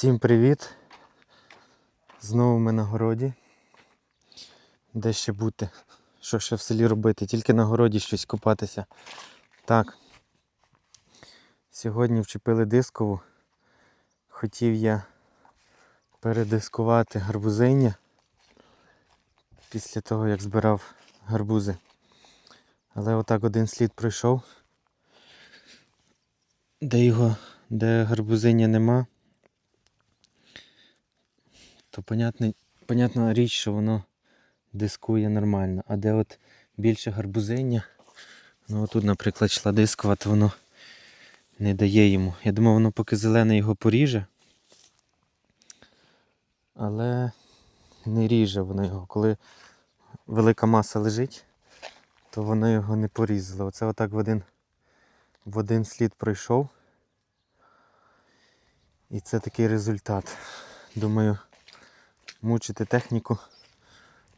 Всім привіт! Знову ми на городі. Де ще бути? Що ще в селі робити? Тільки на городі щось купатися. Так. Сьогодні вчепили дискову. Хотів я передискувати гарбузиння після того, як збирав гарбузи. Але отак один слід пройшов. Де його, де гарбузиння нема, то понятна, понятна річ, що воно дискує нормально. А де от більше гарбузиння, ну отут, наприклад, йшла дискова, воно не дає йому. Я думав, воно поки зелене його поріже. Але не ріже воно його. Коли велика маса лежить, то воно його не порізало. Оце отак в один, в один слід пройшов. І це такий результат. Думаю, мучити техніку,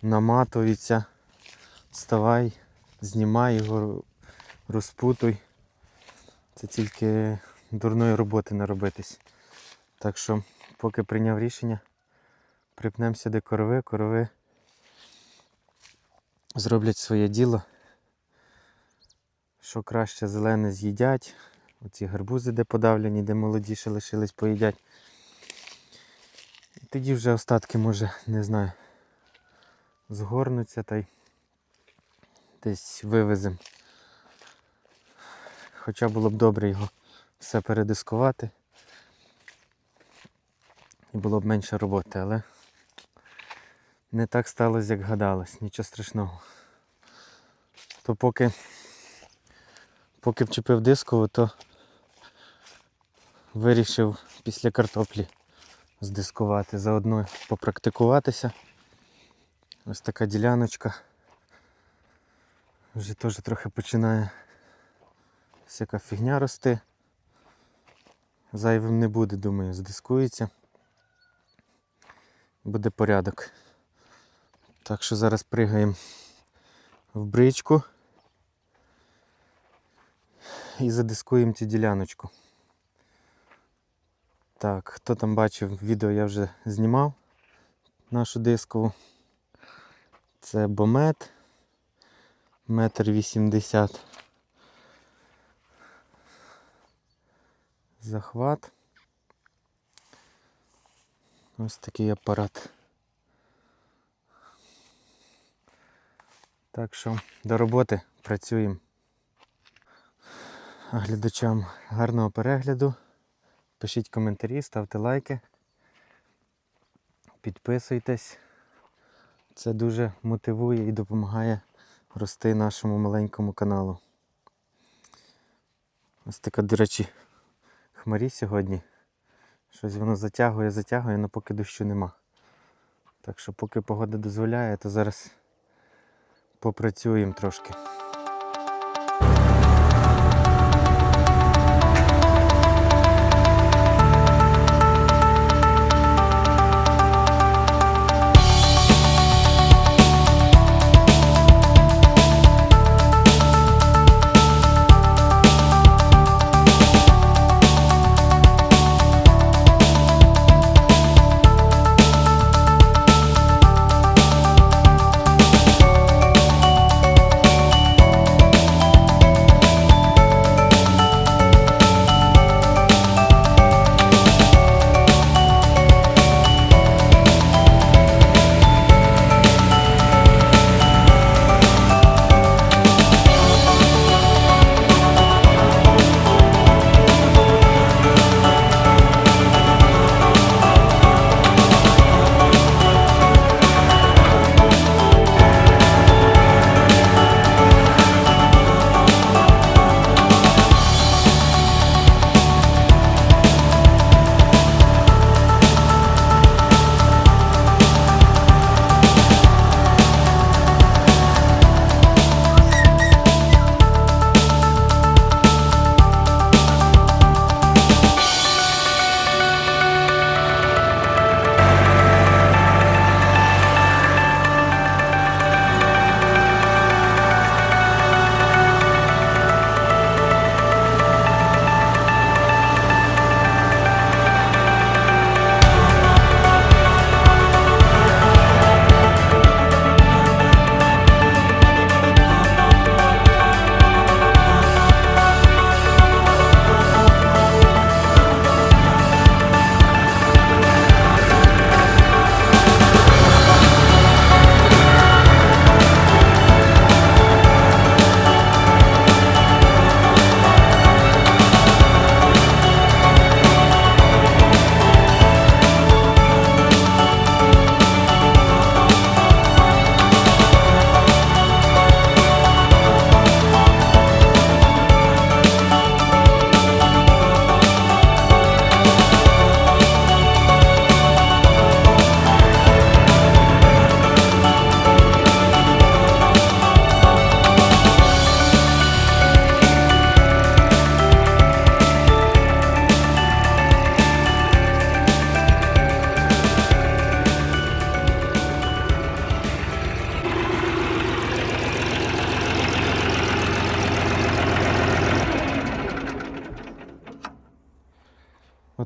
наматується, вставай, знімай його, розпутуй. Це тільки дурної роботи наробитись. Так що, поки прийняв рішення, припнемося до корови, корови зроблять своє діло. Що краще зелене з'їдять. Оці гарбузи, де подавлені, де молоді ще лишились, поїдять. Тоді вже остатки, може, не знаю, згорнуться та й десь вивеземо. Хоча було б добре його все передискувати. І було б менше роботи, але не так сталося, як гадалось, нічого страшного. То поки, поки вчепив дискову, то вирішив після картоплі здискувати, заодно попрактикуватися. Ось така діляночка. Вже теж трохи починає всяка фігня рости. Зайвим не буде, думаю, здискується. Буде порядок. Так що зараз пригаємо в бричку і задискуємо цю діляночку. Так, хто там бачив, відео я вже знімав нашу дискову. Це бомет. Метр вісімдесят. Захват. Ось такий апарат. Так що до роботи працюємо. А глядачам гарного перегляду. Пишіть коментарі, ставте лайки, підписуйтесь. Це дуже мотивує і допомагає рости нашому маленькому каналу. Ось така, до речі, хмарі сьогодні. Щось воно затягує, затягує, але поки дощу нема. Так що поки погода дозволяє, то зараз попрацюємо трошки.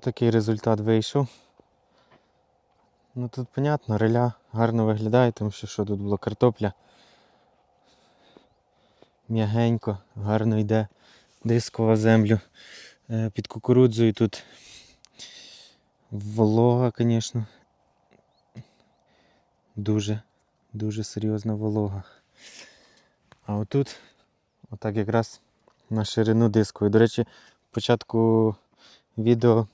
Отакий результат вийшов. Ну тут понятно, реля гарно виглядає, тому що що тут було картопля. М'ягенько, гарно йде дискова землю. Е, Під кукурудзою тут волога, звісно. Дуже, дуже серйозна волога. А отут, отак якраз на ширину дискової. До речі, в початку відео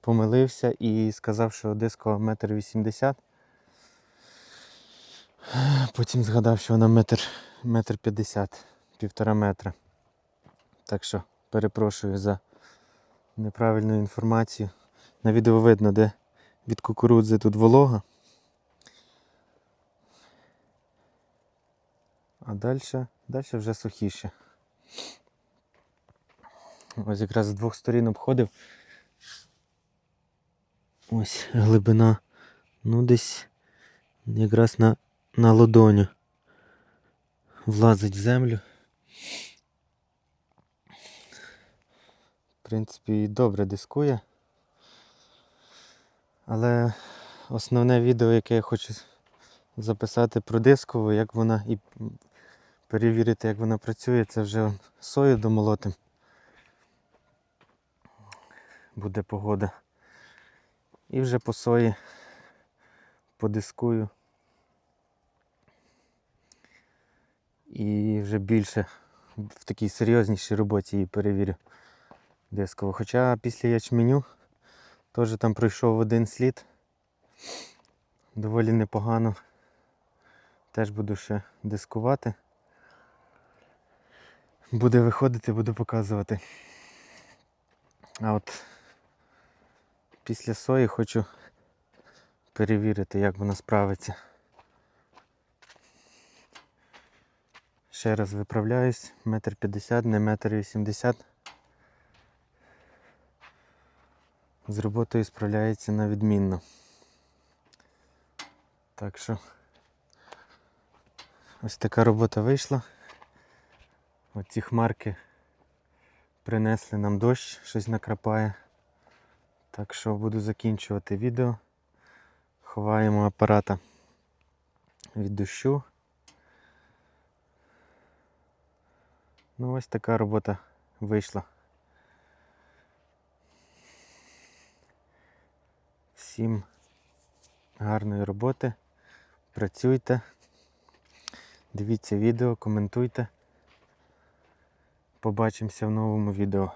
помилився і сказав, що дискова метр вісімдесят. Потім згадав, що вона метр, метр п'ятдесят, півтора метра. Так що перепрошую за неправильну інформацію. На відео видно, де від кукурудзи тут волога. А далі, далі вже сухіше. Ось якраз з двох сторін обходив. Ось глибина. Ну десь якраз на, на ладоню. Влазить в землю. В принципі, добре дискує. Але основне відео, яке я хочу записати про дискову, як вона і перевірити, як вона працює, це вже сою домолотим. Буде погода. І вже по сої подискую. І вже більше в такій серйознішій роботі її перевірю дисково. Хоча після ячменю теж там пройшов один слід. Доволі непогано. Теж буду ще дискувати. Буде виходити, буду показувати. А от після сої хочу перевірити, як вона справиться. Ще раз виправляюсь, метр п'ятдесят, не метр вісімдесят. З роботою справляється на відмінно. Так що ось така робота вийшла. Оці хмарки принесли нам дощ, щось накрапає. Так що буду закінчувати відео. Ховаємо апарата від дощу. Ну ось така робота вийшла. Всім гарної роботи. Працюйте. Дивіться відео, коментуйте. Побачимося в новому відео.